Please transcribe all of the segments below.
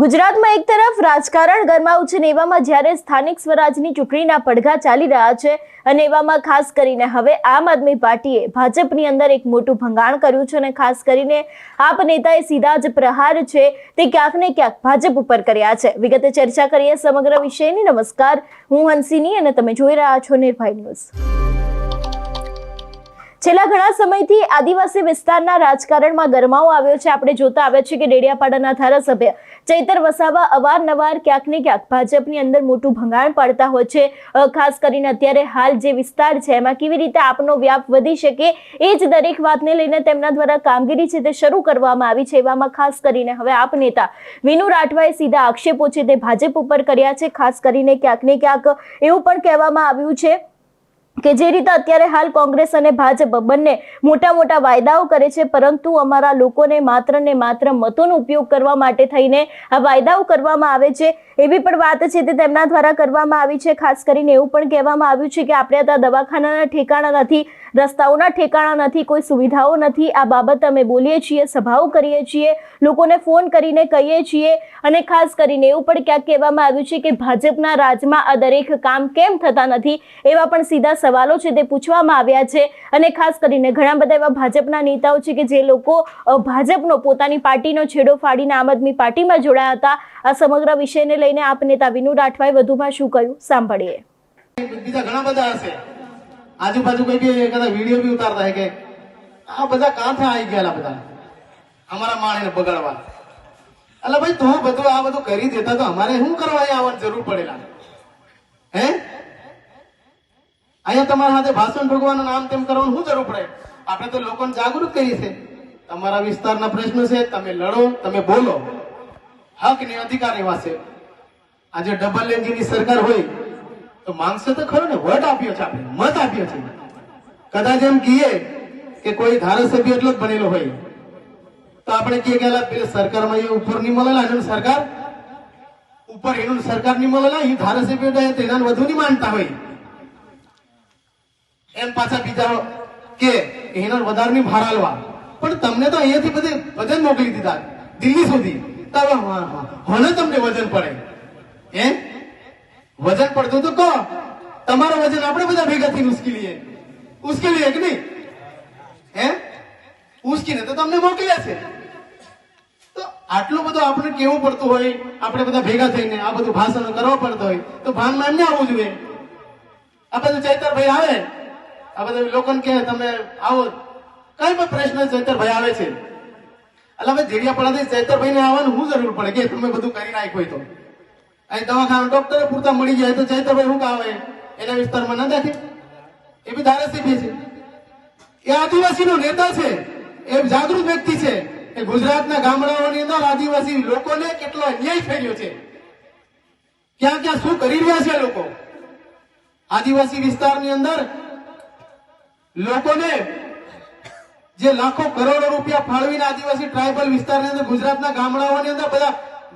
ગુજરાતમાં એક તરફ રાજકારણ ગરમાવું છે ને એવામાં જ્યારે સ્થાનિક સ્વરાજની ચૂંટણીના પડઘા ચાલી રહ્યા છે અને એવામાં ખાસ કરીને હવે આમ આદમી પાર્ટીએ ભાજપની અંદર એક મોટું ભંગાણ કર્યું છે અને ખાસ કરીને આપ નેતાએ સીધા જ પ્રહાર છે તે ક્યાંક ને ક્યાંક ભાજપ ઉપર કર્યા છે. વિગતે ચર્ચા કરીએ સમગ્ર વિષયની. નમસ્કાર, હું હંસિની અને તમે જોઈ રહ્યા છો નિર્ભય ન્યૂઝ. છેલ્લા ઘણા સમયથી આદિવાસી વિસ્તારના રાજકારણમાં ગરમાવો આવ્યો છે. આપણે જોતા આવ્યા છીએ કે ડેડિયાપાડાના ધારાસભ્ય ચૈતર વસાવા અવારનવાર ક્યાંક ને ક્યાંક ભાજપની અંદર મોટું ભંગાણ પાડતા હોય છે. ખાસ કરીને અત્યારે હાલ જે વિસ્તાર છે, એમાં કેવી રીતે આપનો વ્યાપ વધી શકે એ જ દરેક વાતને લઈને તેમના દ્વારા કામગીરી છે તે શરૂ કરવામાં આવી છે. એવામાં ખાસ કરીને હવે આપ નેતા વિનુ રાઠવાએ સીધા આક્ષેપો છે તે ભાજપ ઉપર કર્યા છે. ખાસ કરીને ક્યાંક ને ક્યાંક એવું પણ કહેવામાં આવ્યું છે. કે જે રીતે અત્યારે હાલ કોંગ્રેસ અને ભાજપ બંને મોટા મોટા વાયદાઓ કરે છે, પરંતુ અમારા લોકોને માત્ર ને માત્ર મતોનો ઉપયોગ કરવા માટે થઈને આ વાયદાઓ કરવામાં આવે છે. એવી પણ વાત છે તે તેમના દ્વારા કરવામાં આવી છે. ખાસ કરીને એવું પણ કહેવામાં આવ્યું છે કે આપણે ત્યાં દવાખાનાના ઠેકાણા નથી, રસ્તાઓના ઠેકાણા નથી, કોઈ સુવિધાઓ નથી. આ બાબત અમે બોલીએ છીએ, સભાઓ કરીએ છીએ, લોકોને ફોન કરીને કહીએ છીએ અને ખાસ કરીને એવું પણ ક્યાંક કહેવામાં આવ્યું છે કે ભાજપના રાજમાં આ દરેક કામ કેમ થતા નથી, એવા પણ સીધા સવાલો છે તે પૂછવામાં આવ્યા છે અને ખાસ કરીને ઘણા બધા એવા ભાજપના નેતાઓ છે કે જે લોકો ભાજપનો પોતાની પાર્ટીનો છેડો ફાડીને આમ આદમી પાર્ટીમાં જોડાયા હતા. આ સમગ્ર વિષયને લઈને આપ નેતા વિનુ રાઠવાએ વધુમાં શું કહ્યું? સાંભળીએ. આજુબાજુ કઈ બી કદાચ વીડિયો બી ઉતારતા હે કે આ બધા કાંઠે આવી ગયેલા બધા. અમારા માણેને બગાડવા. એટલે ભાઈ, તું બધું આ બધું કરી દેતા તો અમારે શું કરવા આવવાની જરૂર પડેલા? હે? અહીંયા તમારા હાથે ભાષણ ભગવાનનું નામ તેમ કરવાનું શું જરૂર પડે? આપણે તો લોકોને જાગૃત કરીએ છે તમારા વિસ્તારના પ્રશ્ન છે, તમે લડો, તમે બોલો. હક ને અધિકાર એવા છે. આજે ડબલ એન્જિનની સરકાર હોય, તો માંગશે તો ખરો ને, વોટ આપ્યો છે આપણે, મત આપ્યો છે. કદાચ એમ કહીએ કે કોઈ ધારાસભ્ય એટલો જ બનેલો હોય. તો આપણે કહીએ કે પેલી સરકારમાં એ ઉપર નહીં મળેલા, એનું સરકાર? ઉપર એનું સરકાર નહીં મળેલા, એ ધારાસભ્ય તેના વધુ નહીં માનતા હોય. એમ પાછા બીજા કે એના વધારે નહીં ભાર આલવા. પણ તમને તો અહીંયાથી બધે વજન મોકલી દીધા. દિલ્હી સુધી. તો હવે હા, હા, હને તમને વજન પડે. હે? વજન પડતું તો કહો. તમારું વજન આપણે બધા ભેગા થઈને ઉશ્કેલીએ ઉશ્કેલીએ કે નહીં? હે? ઉશ્કીને તો તમને મોકલ્યા છે. તો આટલું બધું આપણે કેવું પડતું હોય? આપણે બધા ભેગા થઈને આ બધું ભાષણ કરવા પડતું હોય. તો ભાનમાં એમને આવવું જોઈએ. આ બધું ચૈતરભાઈ આવે. આ બધા લોકોને કહે, તમે આવો. કઈ પણ પ્રશ્ન ચૈતરભાઈ આવે છે. એટલે હવે જેડિયાપાડાથી ચૈતરભાઈ ને આવવાનું હું જરૂર પડે. કે તમે બધું કરી નાખ્યું તો. અહીં દવાખાના ડોક્ટર પૂરતા મળી જાય તો ચૈતરભાઈ શું કાવે એના વિસ્તારમાં ના દેખે. એ બી ધારાસભ્ય છે. એ આદિવાસીનો નેતા છે. એ જાગૃત વ્યક્તિ છે. એ ગુજરાતના ગામડાઓની અંદર આદિવાસી લોકોને કેટલો અન્યાય ફેર્યો છે. ક્યાં ક્યાં શું કરી રહ્યા છે લોકો? આદિવાસી વિસ્તારની અંદર લોકોને જે લાખો કરોડો રૂપિયા ફાળવીને આદિવાસી ટ્રાઇબલ વિસ્તારની અંદર, ગુજરાતના ગામડાઓની અંદર બધા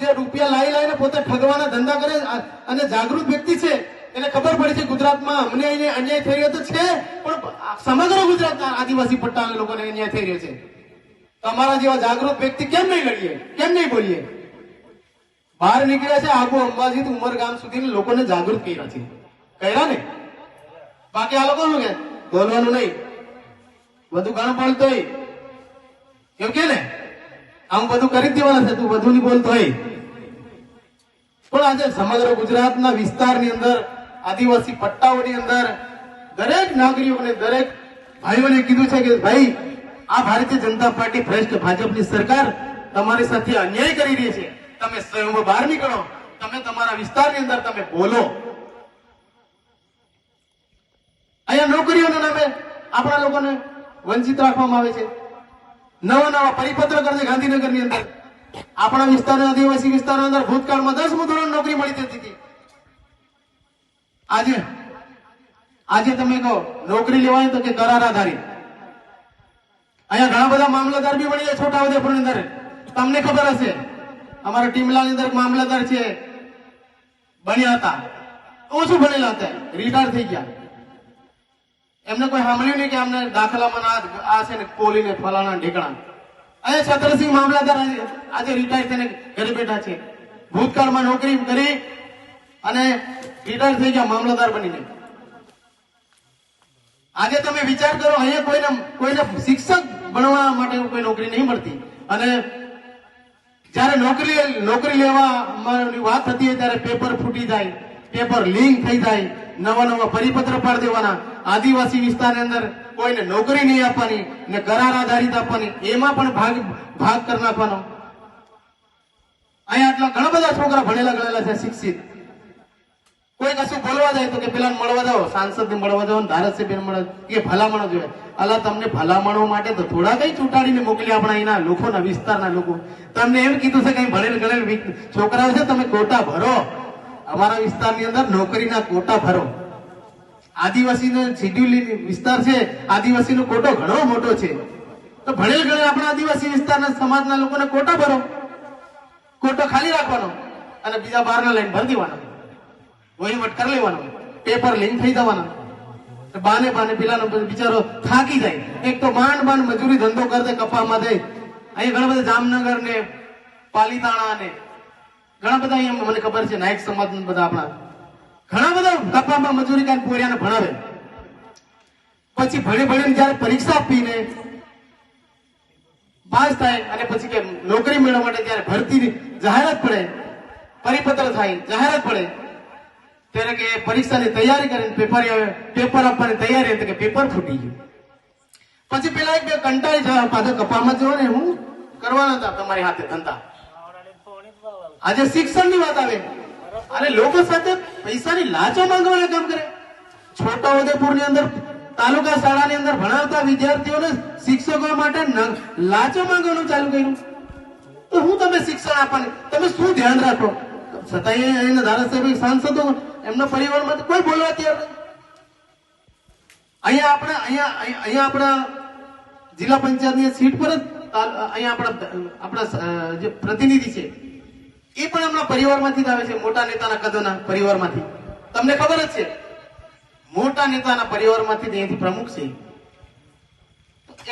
જે રૂપિયા લાવી લાવીને પોતે ઠગવાના ધંધા કરે અને જાગૃત વ્યક્તિ છે, એને ખબર પડી છે ગુજરાતમાં અમને અહીંયા અન્યાય થઈ રહ્યો તો છે, પણ સમગ્ર ગુજરાતના આદિવાસી પટ્ટાના લોકોને અન્યાય થઈ રહ્યો છે. તો અમારા જેવા જાગૃત વ્યક્તિ કેમ નહીં લડીએ? કેમ નહીં બોલીએ? બહાર નીકળ્યા છે આબુ અંબાજી ઉમરગામ સુધી લોકોને જાગૃત કર્યા છે. કર્યા ને? બાકી આ લોકો શું કે બોલવાનું નહીં. બધું ઘણું બોલતો હોય એવું કે ને? આમ બધું કરી દેવાના છે, તું બધું નહીં બોલતો હોય પણ આજે સમગ્ર ગુજરાતના વિસ્તારની અંદર, આદિવાસી પટ્ટાઓની અંદર, દરેક નાગરિકોને, દરેક ભાઈઓને કીધું છે કે ભાઈ, આ ભારતીય જનતા પાર્ટી ભ્રષ્ટ ભાજપની સરકાર તમારી સાથે અન્યાય કરી રહી છે. તમે સ્વયં બહાર નીકળો. તમે તમારા વિસ્તારની અંદર તમે બોલો. અહીંયા નોકરીઓના નામે આપણા લોકોને વંચિત રાખવામાં આવે છે. નવા નવા પરિપત્ર કરશે ગાંધીનગરની અંદર. આપણા વિસ્તારના આદિવાસી વિસ્તારના અંદર ભૂતકાળમાં દસમું ધોરણ નોકરી મળી જતી હતી. આજે આજે તમે કહો, નોકરી લેવાય તો કે કરાર આધારિત. અહીંયા ઘણા બધા મામલતદાર બી મળી જાય છોટાઉદેપુરની અંદર. તમને ખબર હશે, અમારા ટીમલાની અંદર મામલતદાર છે, બન્યા હતા. ઓછું ભણેલા હતા, રિટાયર થઈ ગયા. એમને કોઈ સાંભળ્યું નહીં કે અમને દાખલામાં આ આ છે ને કોલીને ફલાણા ઢીકણા. અહીંયા છત્રસિંહ મામલાદાર આજે- રિટાયર થઈને ઘરે બેઠા છે. ભૂતકાળમાં નોકરી કરી અને રિટાયર થઈ ગયા, મામલતદાર બનીને. આજે તમે વિચાર કરો, અહીંયા કોઈને કોઈને શિક્ષક બનવા માટે કોઈ નોકરી નહીં મળતી. અને જ્યારે નોકરી નોકરી લેવા વાત થતી હોય ત્યારે પેપર ફૂટી જાય. પેપર લીક થઈ જાય, નવા નવા પરિપત્ર પાડ દેવાના. આદિવાસી વિસ્તારની અંદર કોઈને નોકરી નહીં આપવાની ને કરાર આધારિત આપવાની, એમાં પણ ભાગ ભાગ કરી નાખવાનો. અહીંયા આટલા ઘણા બધા છોકરા ભણેલા ગણેલા છે, શિક્ષિત. કોઈ કશું બોલવા જાય તો કે પેલા મળવા જાઓ સાંસદ ને મળવા જાઓ ધારાસભ્ય મળવા કે ભલામણો જોઈએ. અલા, તમને ભલામણો માટે તો થોડા કઈ ચૂંટાડીને મોકલી આપણા અહીંના લોકોના વિસ્તારના લોકો. તમને એમ કીધું છે કઈ ભણેલ ગણેલ છોકરાઓ છે, તમે કોટા ભરો. અમારા વિસ્તારની અંદર નોકરીના કોટા ભરો આદિવાસીનો શિડ્યુલ વિસ્તાર છે, આદિવાસીનો કોટો ઘણો મોટો છે. તો ભણેલ ગણે આપણા આદિવાસી વિસ્તારના સમાજના લોકોને કોટા ભરો. કોટો ખાલી રાખવાનો અને બીજા બહારના લાઈન ભરી દેવાનો. વહીવટ કરી લેવાનો. પેપર લઈને થઈ જવાના. બાને બાને પેલાનો બિચારો થાકી જાય. એક તો માંડ માંડ મજૂરી ધંધો કરતે કપામાં જાય. અહીં ઘણા બધા જામનગર ને પાલીતાણા ને ઘણા બધા અહીંયા મને ખબર છે, નાયક સમાજ બધા આપણા. ઘણા બધા કપામાં મજૂરી કરીને પોરિયાને ભણાવે. પછી ભણી ભણીને જયારે પરીક્ષા આપીને પાસ થાય અને પછી કે નોકરી મેળવવા માટે ત્યારે ભરતીની જાહેરાત પડે, પરિપત્ર થાય, જાહેરાત પડે. ત્યારે કે પરીક્ષાની તૈયારી કરીને પેપર પેપર આપવાની તૈયારી હતી કે પેપર ફૂટી ગયું. પછી પેલા એક બે કંટાળી જવા પાછા કપામાં જવો ને, હું કરવાના હતા તમારી હાથે ધંધા. આજે શિક્ષણની વાત આવે. અને લોકો સાથે પૈસાની લાચો માંગવાના કામ કરે. છોટા ઉદેપુરની અંદર, તાલુકા શાળાની અંદર ભણાવતા વિદ્યાર્થીઓને શિક્ષકો માટે લાચો માંગવાનું ચાલુ કર્યું. તો હું તમે શિક્ષણ આપવાની, તમે શું ધ્યાન રાખો? છતાંય અહીંના ધારાસભ્ય, સાંસદો એમના પરિવારમાં કોઈ બોલવા તૈયાર અહીંયા આપણે, અહીંયા અહીંયા આપણા જિલ્લા પંચાયતની સીટ પર જ અહીંયા આપણા આપણા જે પ્રતિનિધિ છે. એ પણ આપણા પરિવારમાંથી જ આવે છે, મોટા નેતાના કદના પરિવારમાંથી. તમને ખબર જ છે, મોટા નેતાના પરિવારમાંથી જ અહીંયાથી પ્રમુખ છે.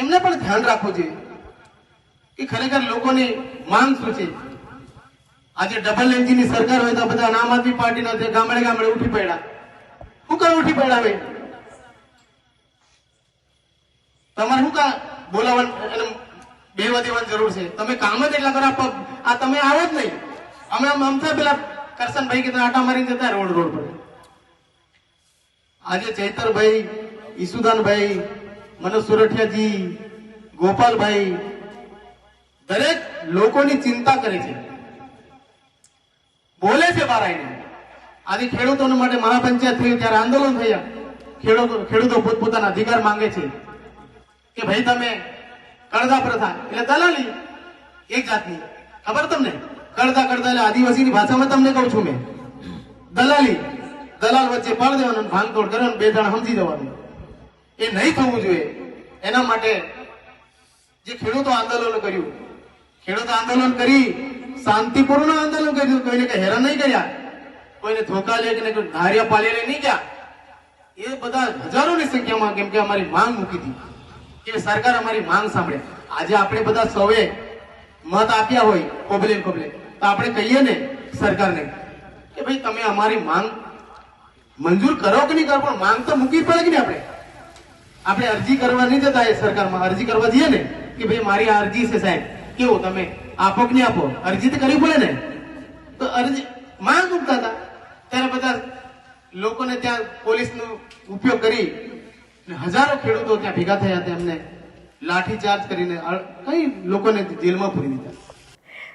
એમને પણ ધ્યાન રાખવું જોઈએ કે ખરેખર લોકોની માંગ શું છે? આજે ડબલ એન્જિનની સરકાર હોય તો બધા આમ આદમી પાર્ટીના જે ગામડે ગામડે ઉઠી પડ્યા. શું કામ ઉઠી પડ્યા હવે? તમારે શું કા બોલાવવાનું બેવા દેવાની જરૂર છે? તમે કામ જ એટલા કરો આ તમે આવો જ નહીં. અમે આમ અમથા પેલા કરશનભાઈ કે આટા મારી જતા રોડ રોડ પર. આજે ચૈતરભાઈ, ઈસુદાનભાઈ, મનોજ સુરઠિયાજી, ગોપાલભાઈ, દરેક લોકોની ચિંતા કરે છે. બોલે છે બારાઈને આજે ખેડૂતોને માટે મહાપંચાયત થયું, ત્યારે આંદોલન થયા. ખેડૂતો ખેડૂતો પોતપોતાના અધિકાર માંગે છે. કે ભાઈ તમે કરદા પ્રથા, એટલે દલાલી એક જાતની. ખબર તમને? કડદા કરતા એટલે આદિવાસીની ભાષામાં તમને કહું છું મેં. દલાલી. દલાલ વચ્ચે પાડ દેવાનું ભાંગતોડ કરવાનું બે જણ સમજી જવાનું. એ નહીં થવું જોઈએ. એના માટે જે ખેડૂતો આંદોલન કર્યું, ખેડૂતો આંદોલન કરી, શાંતિપૂર્ણ આંદોલન કર્યું. કોઈને કઈ હેરાન નહીં કર્યા. કોઈને ધોકા લે કે ધાર્યા પાલીને નહીં ગયા. એ બધા હજારોની સંખ્યામાં કેમ કે અમારી માંગ મૂકી હતી કે સરકાર અમારી માંગ સાંભળે. આજે આપણે બધા સૌએ મત આપ્યા હોય, કોબલે કોબલે. તો આપણે કહીએ ને સરકારને કે ભાઈ, તમે અમારી માંગ મંજૂર કરો કે નહીં કરો? પણ માંગ તો મૂકવી પડે કે નહીં આપણે? આપણે અરજી કરવા નહીં જતા એ સરકારમાં. અરજી કરવા જઈએ ને કે ભાઈ, મારી આ અરજી છે સાહેબ. કેવું? તમે આપો કે નહીં આપો? અરજી તો કરવી પડે ને. તો અરજી માંગ મૂકતા હતા. ત્યારે બધા લોકોને ત્યાં પોલીસનો ઉપયોગ કરી હજારો ખેડૂતો ત્યાં ભેગા થયા હતા એમને લાઠીચાર્જ કરીને કઈ લોકોને જેલમાં પૂરી દીધા?